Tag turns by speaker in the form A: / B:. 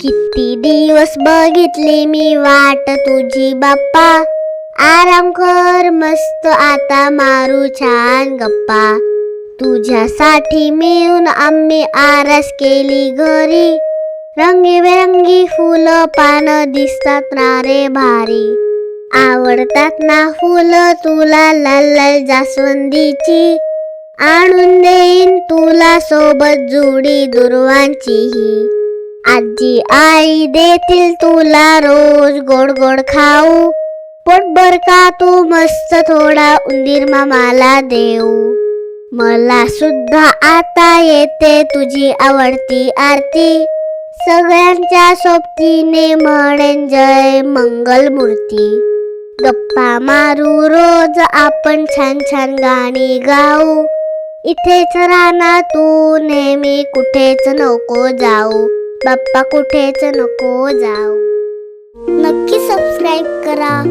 A: किती दिवस बघितली मी वाट तुझी बाप्पा. आराम कर मस्त आता मारू छान गप्पा. तुझ्यासाठी मिळून आम्ही आरस केली घरी. रंगीबेरंगी फुलं पानं दिसतात ना रे भारी. आवडतात ना फुलं तुला लाल लाल जास्वंदीची. आणून देईन तुला सोबत जुडी दुर्वांचीही. आजी आई देतील तुला रोज गोड गोड खाऊ. पोटभर का तू मस्त थोडा उंदीर मामाला देऊ. मला सुद्धा आता येते तुझी आवडती आरती. सगळ्यांच्या सोबतीने म्हणेन जय मंगलमूर्ती. गप्पा मारू रोज आपण छान छान गाणी गाऊ. इथेच राहणार तू नेहमी कुठेच नको जाऊ. बाप्पा कुठेच नको जाऊ. नक्की सबस्क्राईब करा.